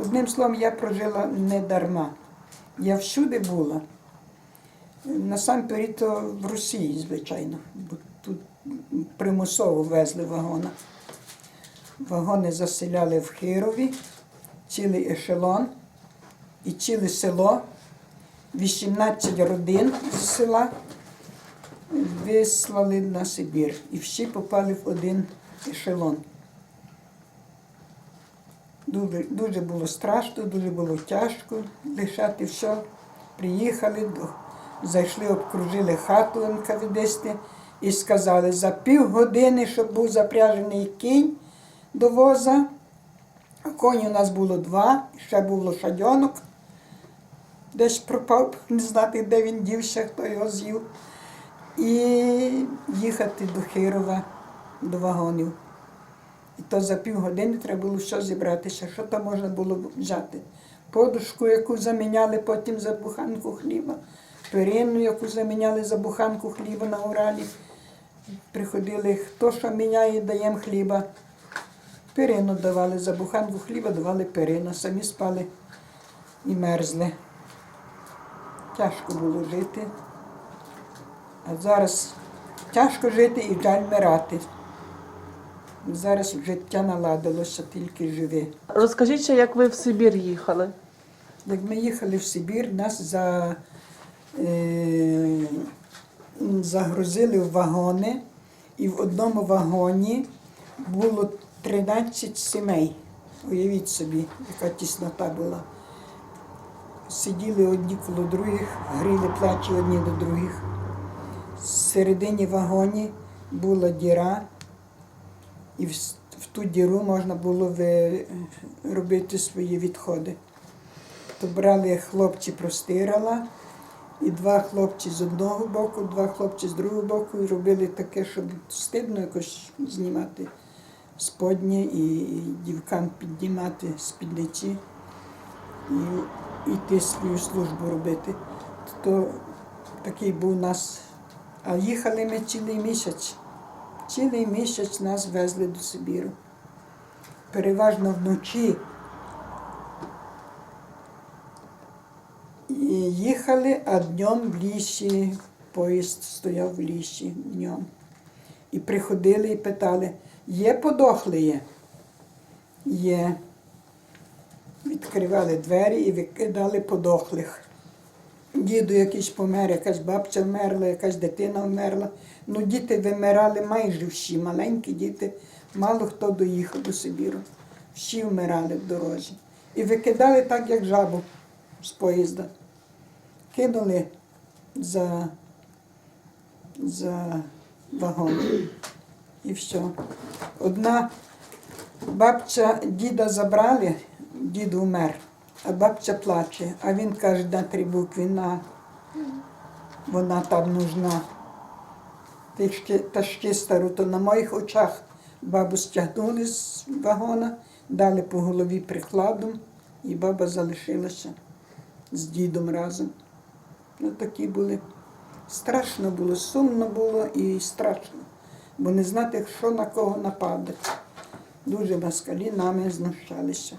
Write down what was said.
Одним словом, я прожила не дарма. Я всюди була. Насамперед то в Росії, звичайно, бо тут примусово везли вагона. Вагони заселяли в Хирові, цілий ешелон і ціле село, 18 родин з села вислали на Сибір. І всі попали в один ешелон. Дуже, дуже було страшно, дуже було тяжко лишати все. Приїхали, зайшли, обкружили хату НКВДсти і сказали, за півгодини, щоб був запряжений кінь до воза. А Конь у нас було два, ще був лошадьонок. Десь пропав, не знати, де він дівся, хто його з'їв. І їхати до Хирова, до вагонів. І то за півгодини треба було все зібратися, що там можна було взяти. Подушку, яку заміняли потім за буханку хліба, перину, яку заміняли за буханку хліба на Уралі. Приходили, хто що міняє, даємо хліба. Перину давали за буханку хліба, давали перину, самі спали і мерзли. Тяжко було жити. А зараз тяжко жити і жаль вмирати. Зараз життя наладилося, тільки живе. Розкажіть, ще, як ви в Сибір їхали? Як ми їхали в Сибір, нас за, е, загрузили в вагони, і в одному вагоні було 13 сімей. Уявіть собі, яка тіснота була. Сиділи одні коло других, гріли плечі одні до других. Всередині вагоні була діра, і в, в ту діру можна було ви- робити свої відходи. То брали хлопці простирала, і два хлопці з одного боку, два хлопці з другого боку, і робили таке, щоб стидно якось знімати сподні і дівкам піднімати спідниці і йти свою службу робити. То такий був у нас. А їхали ми цілий місяць. Цілий місяць нас везли до Сибіру. Переважно вночі. І їхали, а днем в лісі, поїзд стояв в лісі днем. І приходили і питали, є подохлі? Є. Відкривали двері і викидали подохлих. Діду якийсь помер, якась бабця вмерла, якась дитина вмерла. Ну, діти вимирали майже всі, маленькі діти, мало хто доїхав до Сибіру. Всі вмирали в дорозі. І викидали так, як жабу з поїзда. Кинули за, за вагон. І все. Одна бабця діда забрали, дід умер, а бабця плаче, а він каже на три букви на вона там нужна. Тишки, ташки стару, то на моїх очах бабу стягнули з вагона, дали по голові прикладом, і баба залишилася з дідом разом. Ну, такі були. Страшно було, сумно було і страшно, бо не знати, що на кого нападе. Дуже москалі нами знущалися.